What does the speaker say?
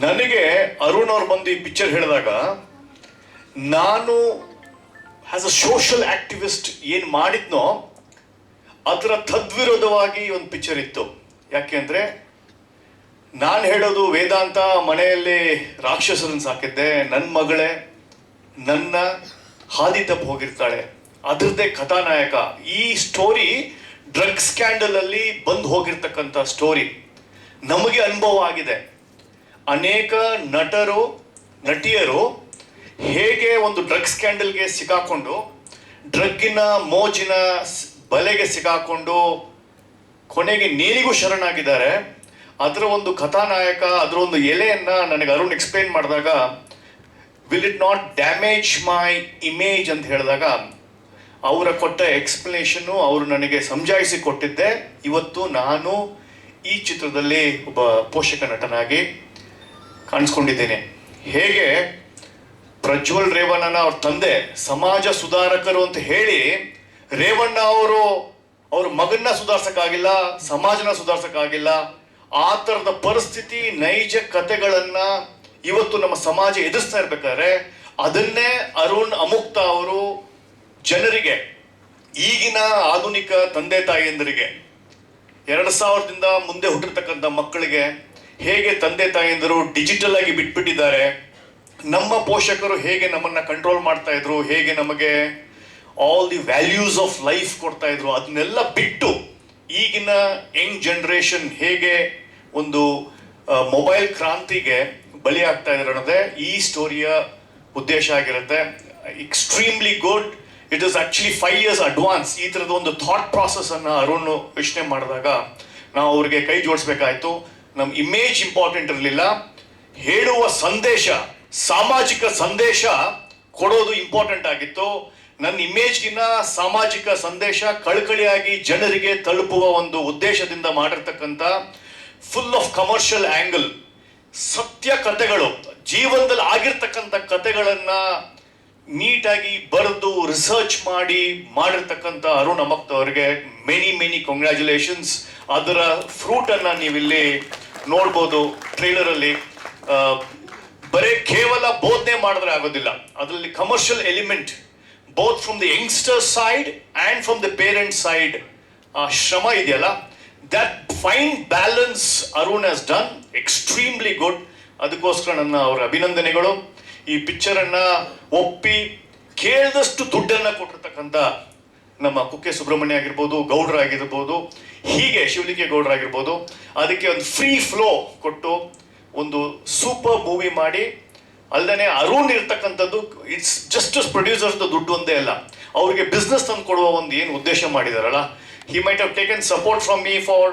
ನನಗೆ ಅರುಣ್ ಅವ್ರು ಬಂದು ಈ ಪಿಕ್ಚರ್ ಹೇಳಿದಾಗ, ನಾನು ಆಸ್ ಅ ಸೋಷಲ್ ಆಕ್ಟಿವಿಸ್ಟ್ ಏನು ಮಾಡಿದ್ನೋ, ಅದರ ತದ್ವಿರೋಧವಾಗಿ ಒಂದು ಪಿಕ್ಚರ್ ಇತ್ತು. ಯಾಕೆಂದ್ರೆ ನಾನು ಹೇಳೋದು ವೇದಾಂತ ಮನೆಯಲ್ಲಿ ರಾಕ್ಷಸರನ್ನು ಸಾಕಿದ್ದೆ ನನ್ನ ಮಗಳೇ, ನನ್ನ ಹಾದಿ ತಪ್ಪು ಹೋಗಿರ್ತಾಳೆ, ಅದರದ್ದೇ ಕಥಾನಾಯಕ. ಈ ಸ್ಟೋರಿ ಡ್ರಗ್ ಸ್ಕ್ಯಾಂಡಲ್ ಅಲ್ಲಿ ಬಂದು ಹೋಗಿರ್ತಕ್ಕಂಥ ಸ್ಟೋರಿ ನಮಗೆ ಅನುಭವ ಆಗಿದೆ. ಅನೇಕ ನಟರು, ನಟಿಯರು ಹೇಗೆ ಒಂದು ಡ್ರಗ್ ಸ್ಕ್ಯಾಂಡಲ್ಗೆ ಸಿಕ್ಕಾಕೊಂಡು, ಡ್ರಗ್ಗಿನ ಮೋಜಿನ ಬಲೆಗೆ ಸಿಕ್ಕಾಕೊಂಡು ಕೊನೆಗೆ ನೀರಿಗೂ ಶರಣಾಗಿದ್ದಾರೆ. ಅದರ ಒಂದು ಕಥಾನಾಯಕ, ಅದರ ಒಂದು ಎಲೆಯನ್ನು ನನಗೆ ಅರುಣ್ ಎಕ್ಸ್ಪ್ಲೇನ್ ಮಾಡಿದಾಗ will it not damage my image ಅಂತ ಹೇಳಿದಾಗ, ಅವರ ಕೊಟ್ಟ ಎಕ್ಸ್ಪ್ಲನೇಷನ್ನು ಅವರು ನನಗೆ ಸಮಜಾಯಿಸಿ ಕೊಟ್ಟಿದ್ದೆ. ಇವತ್ತು ನಾನು ಈ ಚಿತ್ರದಲ್ಲಿ ಒಬ್ಬ ಪೋಷಕ ನಟನಾಗಿ ಕಾಣಿಸ್ಕೊಂಡಿದ್ದೇನೆ. ಹೇಗೆ? ಪ್ರಜ್ವಲ್ ರೇವಣ್ಣನ ಅವ್ರ ತಂದೆ, ಸಮಾಜ ಸುಧಾರಕರು ಅಂತ ಹೇಳಿ ರೇವಣ್ಣ ಅವರು ಅವ್ರ ಮಗನ್ನ ಸುಧಾರ್ಸಕ್ಕಾಗಿಲ್ಲ, ಸಮಾಜನ ಸುಧಾರ್ಸಕ್ಕಾಗಿಲ್ಲ. ಆ ಥರದ ಪರಿಸ್ಥಿತಿ, ನೈಜ ಕತೆಗಳನ್ನ ಇವತ್ತು ನಮ್ಮ ಸಮಾಜ ಎದುರಿಸ್ತಾ ಇರ್ಬೇಕಾದ್ರೆ ಅದನ್ನೇ ಅರುಣ್ ಅಮುಕ್ತ ಅವರು ಜನರಿಗೆ, ಈಗಿನ ಆಧುನಿಕ ತಂದೆ ತಾಯಿಯಂದರಿಗೆ, ಎರಡು ಸಾವಿರದಿಂದ ಮುಂದೆ ಹುಟ್ಟಿರ್ತಕ್ಕಂಥ ಮಕ್ಕಳಿಗೆ ಹೇಗೆ ತಂದೆ ತಾಯಿಯಂದರು ಡಿಜಿಟಲ್ ಆಗಿ ಬಿಟ್ಬಿಟ್ಟಿದ್ದಾರೆ, ನಮ್ಮ ಪೋಷಕರು ಹೇಗೆ ನಮ್ಮನ್ನ ಕಂಟ್ರೋಲ್ ಮಾಡ್ತಾ ಇದ್ರು, ಹೇಗೆ ನಮಗೆ all the values of life ಕೊಡ್ತಾ ಇದ್ರು, ಅದನ್ನೆಲ್ಲ ಬಿಟ್ಟು ಈಗಿನ ಯಂಗ್ ಜನ್ರೇಷನ್ ಹೇಗೆ ಒಂದು ಮೊಬೈಲ್ ಕ್ರಾಂತಿಗೆ ಬಲಿ ಆಗ್ತಾ ಅನ್ನೋದೇ ಈ ಸ್ಟೋರಿಯ ಉದ್ದೇಶ ಆಗಿರುತ್ತೆ. Extremely good it is actually five years advance ಈ ಥರದ ಒಂದು ಥಾಟ್ ಪ್ರಾಸೆಸ್ ಅನ್ನ ಅರುಣ್ ಯೋಚನೆ ಮಾಡಿದಾಗ ನಾವು ಅವ್ರಿಗೆ ಕೈ ಜೋಡಿಸ್ಬೇಕಾಯ್ತು. ನಮ್ಮ ಇಮೇಜ್ ಇಂಪಾರ್ಟೆಂಟ್ ಇರಲಿಲ್ಲ. ಹೇಳುವ ಸಂದೇಶ, ಸಾಮಾಜಿಕ ಸಂದೇಶ ಕೊಡೋದು ಇಂಪಾರ್ಟೆಂಟ್ ಆಗಿತ್ತು. ನನ್ನ ಇಮೇಜ್ಗಿನ್ನ ಸಾಮಾಜಿಕ ಸಂದೇಶ ಕಳಕಳಿಯಾಗಿ ಜನರಿಗೆ ತಲುಪುವ ಒಂದು ಉದ್ದೇಶದಿಂದ ಮಾಡಿರ್ತಕ್ಕಂಥ ಫುಲ್ ಆಫ್ ಕಮರ್ಷಿಯಲ್ ಆಂಗಲ್ ಸತ್ಯ ಕಥೆಗಳು ಜೀವನದಲ್ಲಿ ಆಗಿರ್ತಕ್ಕಂಥ ಕಥೆಗಳನ್ನು ನೀಟಾಗಿ ಬರೆದು ರಿಸರ್ಚ್ ಮಾಡಿ ಮಾಡಿರ್ತಕ್ಕಂಥ ಅರುಣ್ ಅಮಕ್ತ ಅವರಿಗೆ ಮೆನಿ ಮೆನಿ ಕಂಗ್ರ್ಯಾಚುಲೇಷನ್ಸ್ ಅದರ ಫ್ರೂಟ್ ಅನ್ನ ನೀವಿಲ್ಲಿ ನೋಡ್ಬೋದು ಟ್ರೈಲರ್ ಅಲ್ಲಿ ಬರೇ ಕೇವಲ ಬೋಧನೆ ಮಾಡಿದ್ರೆ ಆಗೋದಿಲ್ಲ. ಅದರಲ್ಲಿ commercial element both from the youngster side and from the parent side ಆ, ಶ್ರಮ ಇದೆಯಲ್ಲ? That fine balance Arun has done extremely good ಅದಕ್ಕೋಸ್ಕರ ನನ್ನ ಅವರ ಅಭಿನಂದನೆಗಳು. ಈ ಪಿಕ್ಚರನ್ನು ಒಪ್ಪಿ ಕೇಳಿದಷ್ಟು ದುಡ್ಡನ್ನು ಕೊಟ್ಟಿರ್ತಕ್ಕಂಥ ನಮ್ಮ ಕುಕ್ಕೆ ಸುಬ್ರಹ್ಮಣ್ಯ ಆಗಿರ್ಬೋದು, ಗೌಡ್ರ ಆಗಿರ್ಬೋದು, ಹೀಗೆ ಶಿವಲಿಂಗ ಗೌಡ್ರ ಆಗಿರ್ಬೋದು, ಅದಕ್ಕೆ ಒಂದು ಫ್ರೀ ಫ್ಲೋ ಕೊಟ್ಟು ಒಂದು ಸೂಪರ್ ಮೂವಿ ಮಾಡಿ ಅಲ್ಲದೆ ಅರುಣ್ ಇರ್ತಕ್ಕಂಥದ್ದು ಇಟ್ಸ್ ಜಸ್ಟ್ ಪ್ರೊಡ್ಯೂಸರ್ಸ್ ದುಡ್ಡು ಒಂದೇ ಅಲ್ಲ, ಅವರಿಗೆ ಬಿಸ್ನೆಸ್ ತಂದು ಕೊಡುವ ಒಂದು ಏನು ಉದ್ದೇಶ ಮಾಡಿದಾರಲ್ಲ he might have taken support from me for